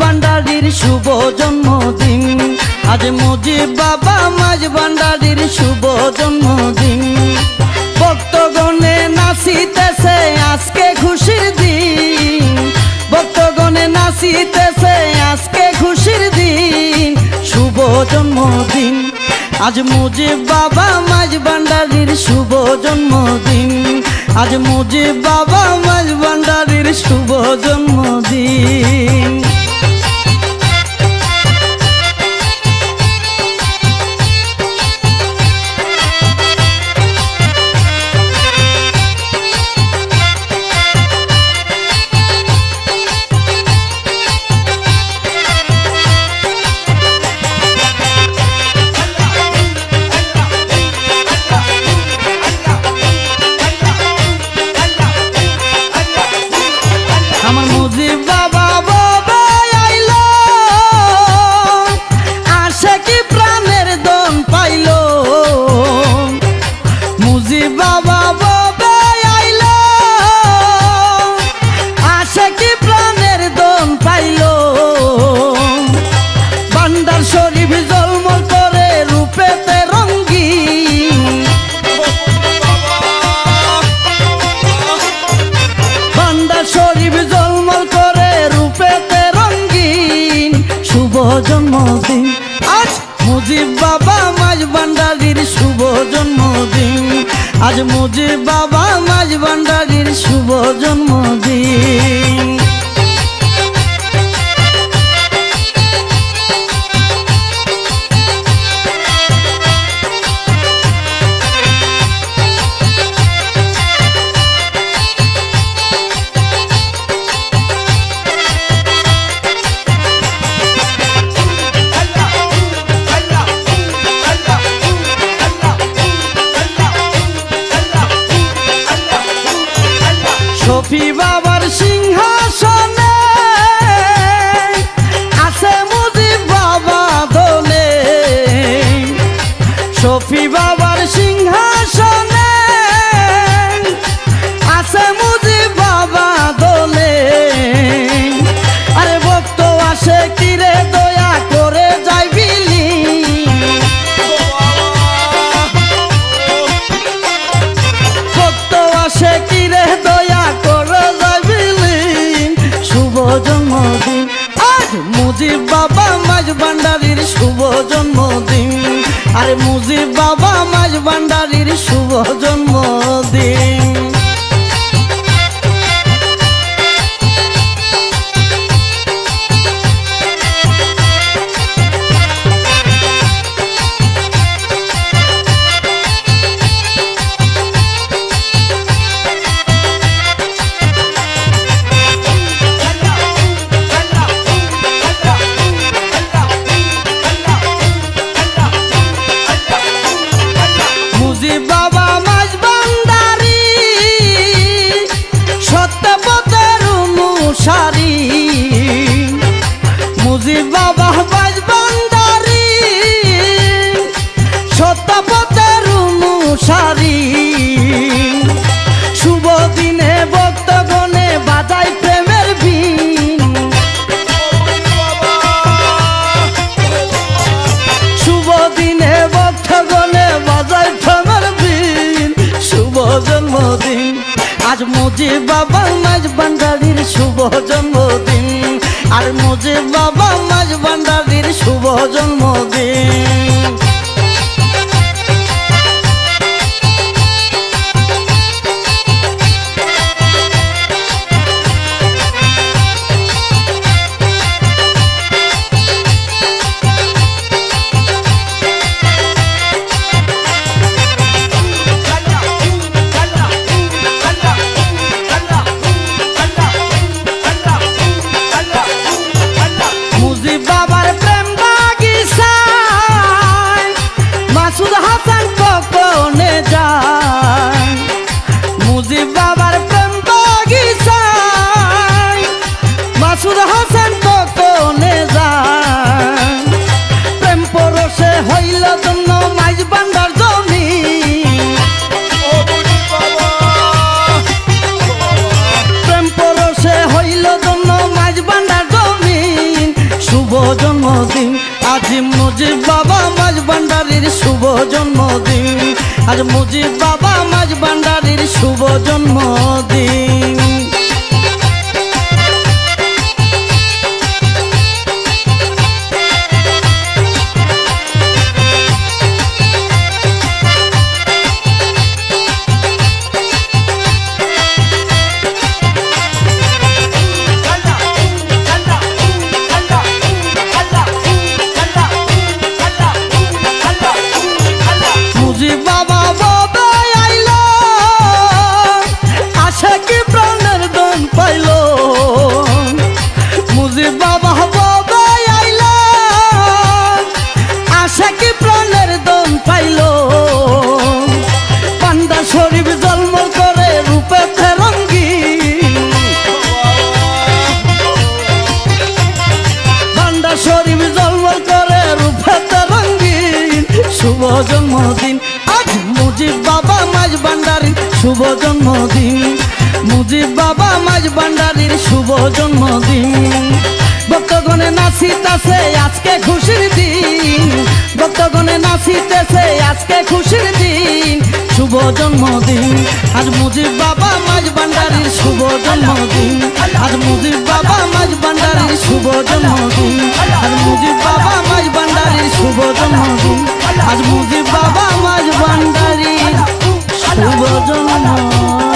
ভান্ডারির শুভ জন্মদিন। আজ মুজিব বাবা মাঝ ভান্ডারির শুভ জন্মদিন। ভক্তগণে নাচিতেছে আজকে খুশির দিন। ভক্তগণে নাচিতেছে আজকে খুশির দিন। শুভ জন্মদিন। আজ মুজিব বাবা মাঝ ভান্ডারির শুভ জন্মদিন। আজ মুজিব বাবা মাঝ ভান্ডারির শুভ জন্মদিন। জন্মদিন। আজ মুজিব বাবা মাঝ ভান্ডারির শুভ জন্মদিন। আজ মুজিব বাবা মাঝ ভান্ডারির শুভ জন্মদিন। জন্মদিন। অনুসারী মুজিব বাবা মাঝ ভান্ডারি সত্যপথের অনুসারী। শুভ দিনে ভক্তগণে বাজাই প্রেমের বিন শুভ দিনে ভক্তগণে বাজাই প্রেমের বিন শুভ জন্মদিন, আজ মুজিব বাবা শুভ জন্মদিন। আর মুজিব বাবা মাঝ ভান্ডারির শুভ জন্মদিন। জন্মদিন। আজ মুজিব বাবা মাঝ ভান্ডারির শুভ জন্মদিন। মুজিব বাবা বাবা আইলো। আশা কি প্রাণের দন পাইলো? মুজিব বাবা বাবা আইলো। আশা কি প্রাণের দন পাইলো? পান্ডা শরীফ জন্ম করে রূপে ফেরঙ্গি। পান্ডা শরীফ জন্ম করে রূপে রঙ্গিন শুভ জন্মদিন শুভ জন্মদিন। মুজিব বাবা, মাঝ ভান্ডারির শুভ জন্মদিন। ভক্তগণে নাচিতাছে, আজকে খুশির দিন। ভক্তগণে নাচিতেছে, আজকে খুশির দিন। শুভ জন্মদিন। আজ মুজিব বাবা, মাঝ ভান্ডারির শুভ জন্মদিন। আজ মুজিব বাবা, মাঝ ভান্ডারির শুভ জন্মদিন। আজ মুজিব বাবা, মাঝ ভান্ডারির শুভ জন্মদিন। আজ মুজিব 如果堕落。